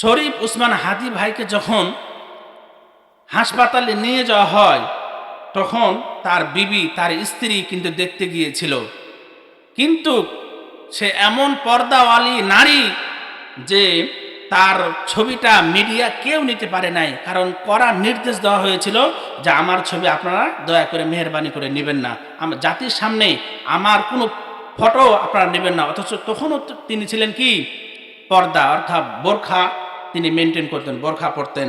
শরীফ উসমান হাদি ভাইকে যখন হাসপাতালে নিয়ে যাওয়া হয়, তখন তার বিবি, তার স্ত্রী কিন্তু দেখতে গিয়েছিল। কিন্তু সে এমন পর্দাওয়ালি নারী যে তার ছবিটা মিডিয়া কেউ নিতে পারে নাই, কারণ কড়া নির্দেশ দেওয়া হয়েছিল যে আমার ছবি আপনারা দয়া করে মেহরবানি করে নেবেন না। আমার জাতির সামনে আমার কোনো ফটো আপনারা নেবেন না, অথচ তখনও তিনি ছিলেন কি? পর্দা, অর্থাৎ বোরখা তিনি মেনটেন করতেন, বোরখা পরতেন।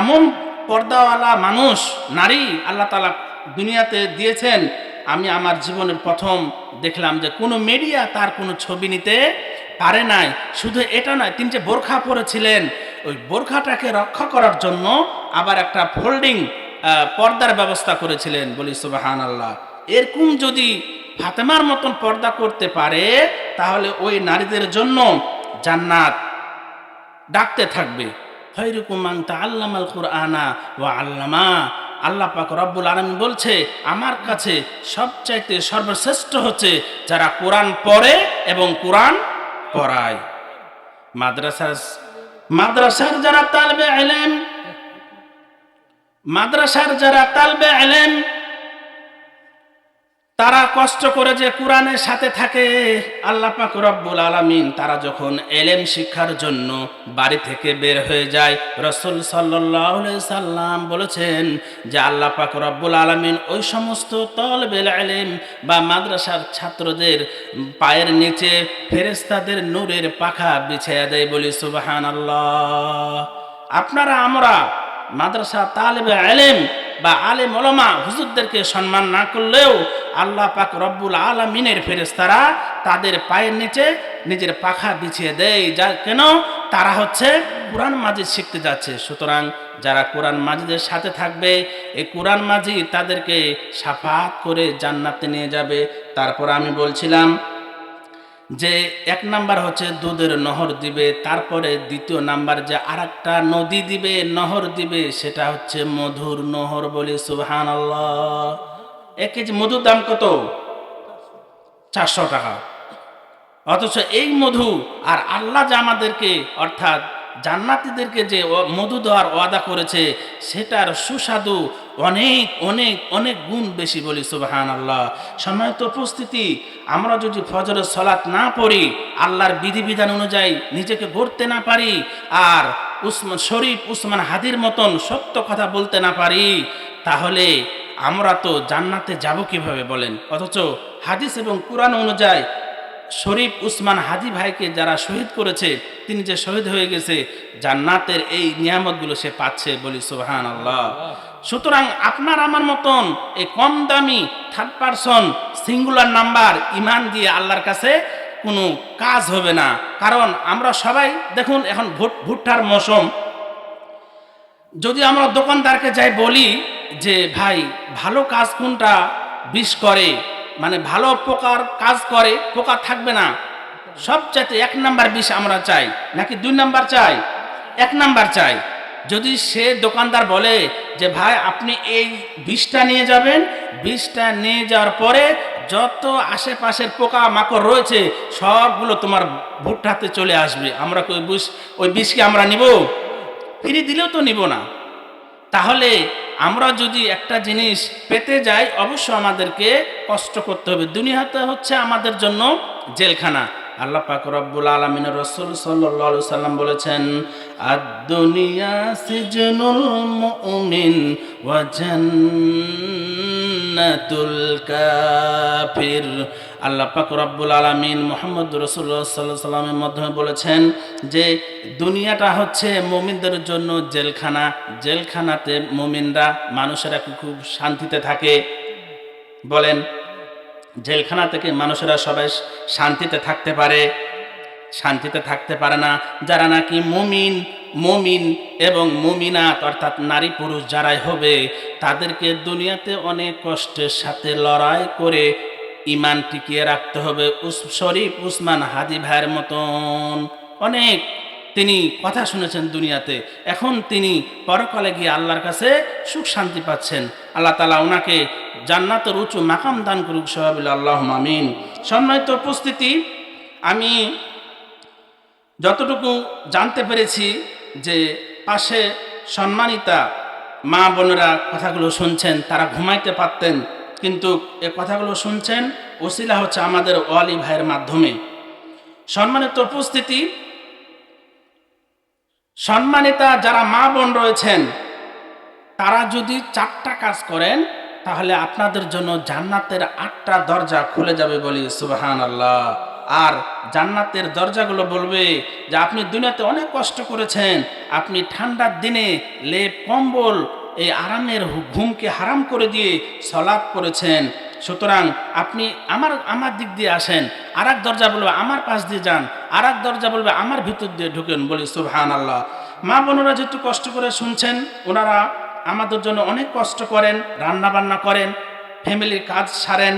এমন পর্দাওয়ালা মানুষ, নারী, আল্লাহ তালা দুনিয়াতে দিয়েছেন। আমি আমার জীবনের প্রথম দেখলাম যে কোনো মিডিয়া তার কোনো ছবি নিতে পারে নাই। শুধু এটা নয়, তিনি যে বোরখা পরেছিলেন, ওই বোরখাটাকে রক্ষা করার জন্য আবার একটা ফোল্ডিং পর্দার ব্যবস্থা করেছিলেন। বলি সুবাহান আল্লাহ এরকম যদি ফাতেমার মতন পর্দা করতে পারে, তাহলে ওই নারীদের জন্য জান্নাত। ডাকতে থাকবে। হৈরকুমাং তা আল্লামাল কুরআনা ও আল্লামা। আল্লাহ পাক রব্বুল আলম বলছে, আমার কাছে সবচাইতে সর্বশ্রেষ্ঠ হচ্ছে যারা কোরআন পড়ে এবং কোরআন পড়ায়। মাদ্রাসার মাদ্রাসার যারা তালবে এলেন মাদ্রাসার যারা তালবে এলেন তারা কষ্ট করে যে কোরআনের সাথে থাকে, আল্লাহ পাক রব্বুল আলামিন তারা যখন এলেম শিক্ষার জন্য বাড়ি থেকে বের হয়ে যায়, রসুল সাল্লাহ সাল্লাম বলেছেন যে আল্লাহ পাক রব্বুল আলামিন ওই সমস্ত তলবেল এলেম বা মাদ্রাসার ছাত্রদের পায়ের নিচে ফেরেস্তাদের নূরের পাখা বিছাইয়া দেয় বলি সুবাহান আল্লাহ আপনারা, আমরা মাদ্রাসা, তালেবে এলেম বা আলেম ওলমা হুজুরদেরকে সম্মান না করলেও আল্লাহ পাক রব্বুল আলমিনের ফেরেস্তারা তাদের পায়ের নিচে নিজের পাখা বিছিয়ে দেয়, যা কেন? তারা হচ্ছে কোরআন মাজিদ শিখতে যাচ্ছে। সুতরাং যারা কোরআন মাজিদের সাথে থাকবে, এই কোরআন মাজিদ তাদেরকে সাফাত করে জান্নাতে নিয়ে যাবে। তারপর আমি বলছিলাম যে এক নাম্বার হচ্ছে দুধের নহর দিবে, তারপরে দ্বিতীয় নাম্বার যে আর নদী দিবে, নহর দিবে, সেটা হচ্ছে মধুর নহর বলি সুবহান এক কেজি মধুর দাম কত? চারশো টাকা। অথচ এই মধু আর আল্লাহ যে আমাদেরকে, অর্থাৎ জান্নাতিদেরকে যে মধু দেওয়ার ওয়াদা করেছে, সেটার সুস্বাদু অনেক অনেক অনেক গুণ বেশি বলি সুবাহান আল্লাহ সময় তো উপস্থিতি, আমরা যদি ফজরের সলাৎ না পড়ি, আল্লাহর বিধিবিধান অনুযায়ী নিজেকে গড়তে না পারি, আর উসমান শরীফ, উসমান হাদির মতন সত্য কথা বলতে না পারি, তাহলে আমরা তো জান্নাতে যাব কীভাবে বলেন? অথচ হাদিস এবং কোরআন অনুযায়ী শরীফ উসমান হাদি ভাইকে যারা শহীদ করেছে, তিনি যে শহীদ হয়ে গেছে, জান্নাতের এই নিয়ামতগুলো সে পাচ্ছে বলি সুবহান আল্লাহ সুতরাং আপনার আমার মতন এই কম দামি থার্ড পারসন সিঙ্গুলার নাম্বার ইমান দিয়ে আল্লাহর কাছে কোনো কাজ হবে না। কারণ আমরা সবাই, দেখুন এখন ভুট, ভুট্টার মৌসুম। যদি আমরা দোকানদারকে যাই বলি যে, ভাই, ভালো কাজ কোনটা বিষ করে? মানে ভালো পোকার কাজ করে, পোকা থাকবে না। সবচাইতে এক নাম্বার বিষ আমরা চাই। নাকি দুই নাম্বার চাই? এক নাম্বার চাই। যদি সে দোকানদার বলে যে, ভাই, আপনি এই বিষটা নিয়ে যাবেন। বিষটা নিয়ে যাওয়ার পরে যত আশেপাশের পোকা মাকড় রয়েছে, সবগুলো তোমার ভুট্টাতে চলে আসবে। আমরা ওই বিষ ওই বিষকে আমরা নিব? ফিরে দিলেও তো নিব না। তাহলে আমরা যদি একটা জিনিস পেতে যাই, অবশ্য আমাদেরকে কষ্ট করতে হবে। দুনিয়াতে হচ্ছে আমাদের জন্য জেলখানা। আল্লাহ পাক রব্বুল আলমিন রসুল সাল্লাহ সাল্লাম বলেছেন আর দুনিয়া সিজনুল মুমিন ওয়া জান্নাতুল কাফির। আল্লাহ পাক রব্বুল আলমিন মোহাম্মদ রসুল্লাহ সাল্লাহ সাল্লামের মাধ্যমে বলেছেন যে, দুনিয়াটা হচ্ছে মুমিনদের জন্য জেলখানা। জেলখানাতে মুমিনরা মানুষেরা খুব শান্তিতে থাকে। বলেন জেলখানা থেকে মানুষেরা সবাই শান্তিতে থাকতে পারে, শান্তিতে থাকতে পারে না। যারা নাকি মুমিন মুমিন এবং মুমিনাত, অর্থাৎ নারী পুরুষ যারাই হবে, তাদেরকে দুনিয়াতে অনেক কষ্টের সাথে লড়াই করে ইমান টিকিয়ে রাখতে হবে। শরীফ উসমান হাদি ভাইয়ের মতন অনেক তিনি কথা শুনেছেন দুনিয়াতে। এখন তিনি পরকালে গিয়ে আল্লাহর কাছে সুখ শান্তি পাচ্ছেন। আল্লাহ তালা ওনাকে জান্নাতের উঁচু মাকাম দান করুক সহাবিল আল্লাহ মামিন সম্মানিত উপস্থিতি, আমি যতটুকু জানতে পেরেছি যে পাশে সম্মানিতা মা বোনেরা কথাগুলো শুনছেন, তারা ঘুমাইতে পারতেন, কিন্তু এ কথাগুলো শুনছেন ওসিলা হচ্ছে আমাদের ওয়ালি ভাইয়ের মাধ্যমে। সম্মানিত উপস্থিতি সম্মানিতা যারা মা বোন রয়েছেন, তারা যদি চারটা কাজ করেন, তাহলে আপনাদের জন্য জান্নাতের আটটা দরজা খুলে যাবে বলি সুবাহান আল্লাহ আর জান্নাতের দরজাগুলো বলবে যে আপনি দুনিয়াতে অনেক কষ্ট করেছেন, আপনি ঠান্ডার দিনে লেপ, কম্বল, এই আরামের ঘুমকে হারাম করে দিয়ে সলাপ করেছেন। সুতরাং আপনি আমার আমার দিক দিয়ে আসেন আর এক দরজা বলবে, আমার পাশ দিয়ে যান আর এক দরজা বলবে, আমার ভিতর দিয়ে ঢুকেন, বলি সুবহান আল্লাহ মা বোনেরা যেহেতু কষ্ট করে শুনছেন, ওনারা আমাদের জন্য অনেক কষ্ট করেন রান্না বান্না করেন, ফ্যামিলির কাজ সারেন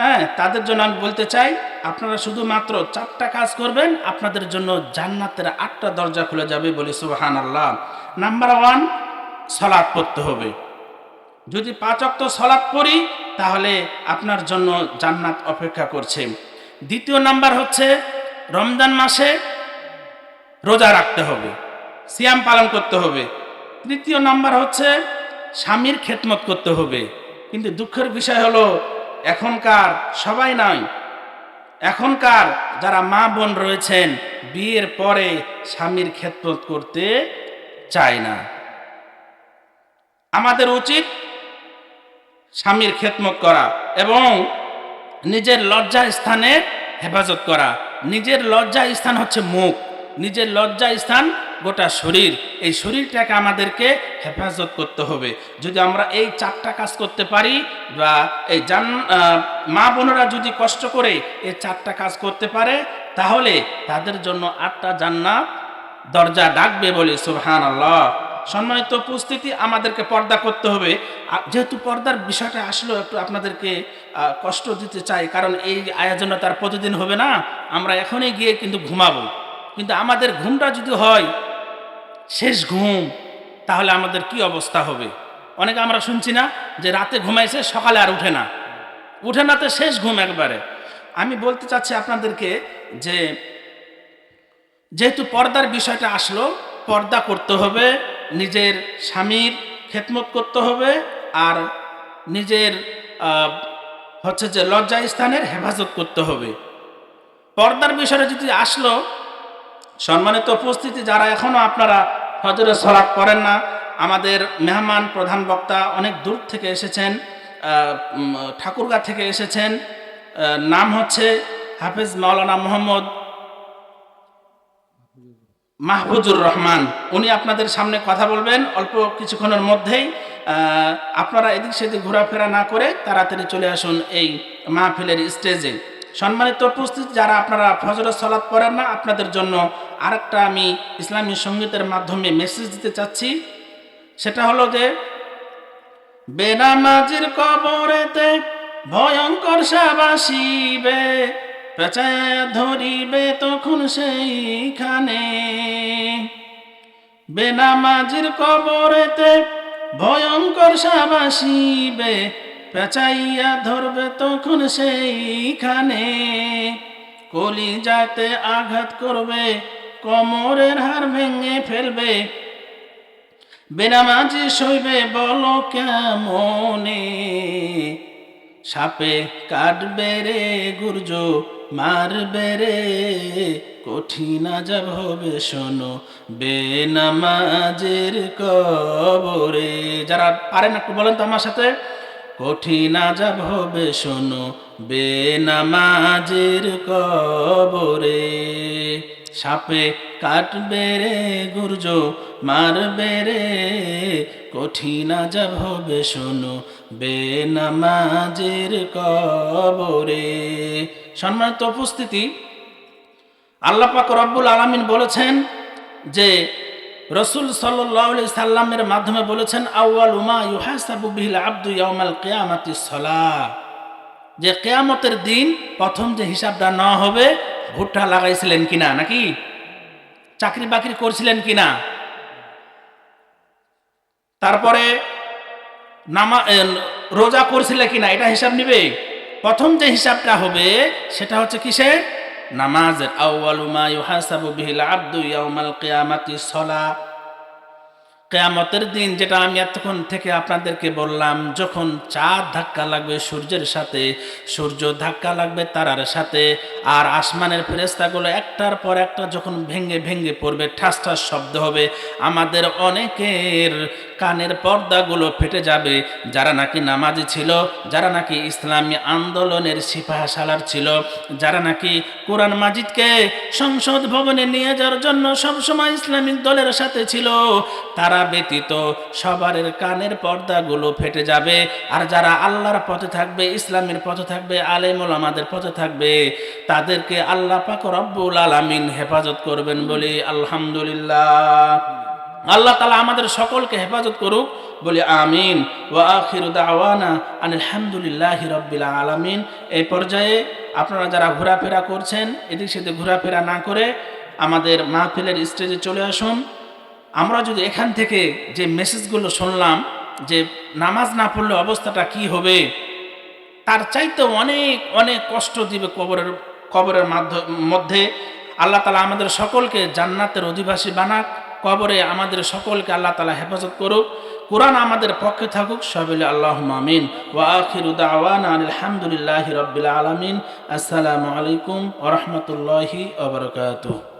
হ্যাঁ তাদের জন্য আমি বলতে চাই, আপনারা শুধুমাত্র চারটা কাজ করবেন, আপনাদের জন্য জান্নাতের আটটা দরজা খুলে যাবে, বলি সুবহান আল্লাহ নাম্বার ওয়ান সলাদ পড়তে হবে। যদি পাঁচ অক্ত সলাৎ পড়ি, তাহলে আপনার জন্য জান্নাত অপেক্ষা করছে। দ্বিতীয় নাম্বার হচ্ছে, রমজান মাসে রোজা রাখতে হবে, সিয়াম পালন করতে হবে। তৃতীয় নাম্বার হচ্ছে, স্বামীর খেদমত করতে হবে। কিন্তু দুঃখের বিষয় হলো, এখনকার সবাই নয় এখনকার যারা মা বোন রয়েছেন, বিয়ের পরে স্বামীর খেদমত করতে চায় না। আমাদের উচিত স্বামীর খেদমত করা এবং নিজের লজ্জা স্থানে হেফাজত করা। নিজের লজ্জা স্থান হচ্ছে মুখ। নিজের লজ্জা স্থান গোটা শরীর। এই শরীরটাকে আমাদেরকে হেফাজত করতে হবে। যদি আমরা এই চারটা কাজ করতে পারি বা এই জান মা বোনেরা যদি কষ্ট করে এই চারটা কাজ করতে পারে, তাহলে তাদের জন্য আটটা জান্নাত দরজা ডাকবে বলে সুবহান আল্লাহ সম্মানিত উপস্থিতি, আমাদেরকে পর্দা করতে হবে। যেহেতু পর্দার বিষয়টা আসলেও একটু আপনাদেরকে কষ্ট দিতে চাই, কারণ এই আয়োজনটা তার প্রতিদিন হবে না, আমরা এখনই গিয়ে কিন্তু ঘুমাবো। কিন্তু আমাদের ঘুমটা যদি হয়, শেষ ঘুম, তাহলে আমাদের কি অবস্থা হবে? অনেকে আমরা শুনছি না যে রাতে ঘুমাইছে, সকালে আর উঠে না। উঠে না তো শেষ ঘুম একবারে। আমি বলতে চাচ্ছি আপনাদেরকে যে, যেহেতু পর্দার বিষয়টা আসলো, পর্দা করতে হবে। নিজের স্বামীর খেদমত করতে হবে আর নিজের হচ্ছে যে লজ্জা স্থানের হেফাজত করতে হবে। পর্দার বিষয়ে যদি আসলো, সম্মানিত উপস্থিতি যারা এখনও আপনারা ফজরের সলাপ করেন না, আমাদের মেহমান প্রধান বক্তা অনেক দূর থেকে এসেছেন ঠাকুরগা থেকে এসেছেন নাম হচ্ছে হাফেজ মাওলানা মোহাম্মদ মাহফুজুর রহমান, উনি আপনাদের সামনে কথা বলবেন অল্প কিছুক্ষণের মধ্যেই। আপনারা এদিক সেদিক ঘোরাফেরা না করে তাড়াতাড়ি চলে আসুন এই মাহফিলের স্টেজে। সম্মানিত উপস্থিত যারা আপনারা ফজরের সলাৎ পড়েন না, আপনাদের জন্য আরেকটা আমি ইসলামী সঙ্গীতের মাধ্যমে মেসেজ দিতে চাচ্ছি। সেটা হলো যে, বেনামাজির কবরেতে ভয়ঙ্কর সাবাসিবে পেঁচায় ধরিবে তখন সেইখানে। বেনামাজির কবরেতে ভয়ঙ্কর সাবাসিবে পেঁচাইয়া ধরবে তখন সেইখানে। কলি যাতে আঘাত করবে, কমরের হার ভেঙে ফেলবে। বেনামাজি সইবে, বলো কেমনে? সাপে কাটবে রে গুর্জ মারবে রে, কঠিন আজাব হবে, শোনো। বেনামাজের কবরে, যারা পারেন একটু বলেন তো আমার সাথে। কঠিন আজাব হবে, শোনো। বেনামাজের কবরে। সাপে কাটবে রে গুর্জ, মারবে রে। কঠিন আজাব হবে, শোনো, বেনামাজের কবরে। সম্মানিত উপস্থিতি, আল্লাহ পাক রব্বুল আলামিন বলেছেন যে, রসুল সাল্লি সাল্লামের মাধ্যমে বলেছেন, আউয়াল উমা ইউহাসাবু বিহিল আব্দু ইয়াউমাল কিয়ামাতি সলাহ। যে কেয়ামতের দিন প্রথম যে হিসাবটা নেওয়া হবে ভুট্টা লাগাইছিলেন কিনা নাকি? চাকরি বাকরি করছিলেন কিনা? তারপরে নামা রোজা করছিলে কিনা? এটা হিসাব নিবে? প্রথম যে হিসাবটা হবে সেটা হচ্ছে কিসের? নামাজের। আউআলুমা ইউহাসাবু বিহিল আব্দু ইয়াউমাল কিয়ামাতি সলা। কেয়ামতের দিন যেটা আমি এতক্ষণ থেকে আপনাদেরকে বললাম, যখন চাঁদ ধাক্কা লাগবে সূর্যের সাথে, সূর্য ধাক্কা লাগবে তারার সাথে, আর আসমানের ফেরেস্তাগুলো একটার পর একটা যখন ভেঙে ভেঙে পড়বে, ঠাস ঠাস শব্দ হবে, আমাদের অনেকের কানের পর্দাগুলো ফেটে যাবে। যারা নাকি নামাজি ছিল, যারা নাকি ইসলামী আন্দোলনের সিপাহাসালার ছিল, যারা নাকি কোরআন মাজিদকে সংসদ ভবনে নিয়ে যাওয়ার জন্য সবসময় ইসলামিক দলের সাথে ছিল, তারা ব্যতীত সবার কানের পর্দাগুলো ফেটে যাবে। আর যারা আল্লাহর পথে থাকবে, ইসলামের পথে থাকবে, আলেমুল আমাদের পথে থাকবে, তাদেরকে আল্লাহ পাক রব্বুল আলামিন হেফাজত করবেন বলি আলহামদুলিল্লাহ। আল্লাহ তালা আমাদের সকলকে হেফাজত করুক। বলি আমিন। ও আখির দাওয়ানা আলহামদুলিল্লাহ রব্বিল আলামিন। এই পর্যায়ে আপনারা যারা ঘোরাফেরা করছেন, এদিক সেদিক ঘোরাফেরা না করে আমাদের মাহফিলের স্টেজে চলে আসুন। আমরা যদি এখান থেকে যে মেসেজগুলো শুনলাম, যে নামাজ না পড়লে অবস্থাটা কি হবে, তার চাইতে অনেক অনেক কষ্ট দিবে কবরের কবরের মধ্যে আল্লাহ তালা আমাদের সকলকে জান্নাতের অধিবাসী বানাক। কবরে আমাদের সকলকে আল্লাহ তালা হেফাজত করুক। কোরআন আমাদের পক্ষে থাকুক সবিল আল্লাহ মামিন ওয়া আলহামদুলিল্লাহ রবিল আলমিন। আসসালামু আলাইকুম ওরহমতুল্লাহি বারাকাতুহু।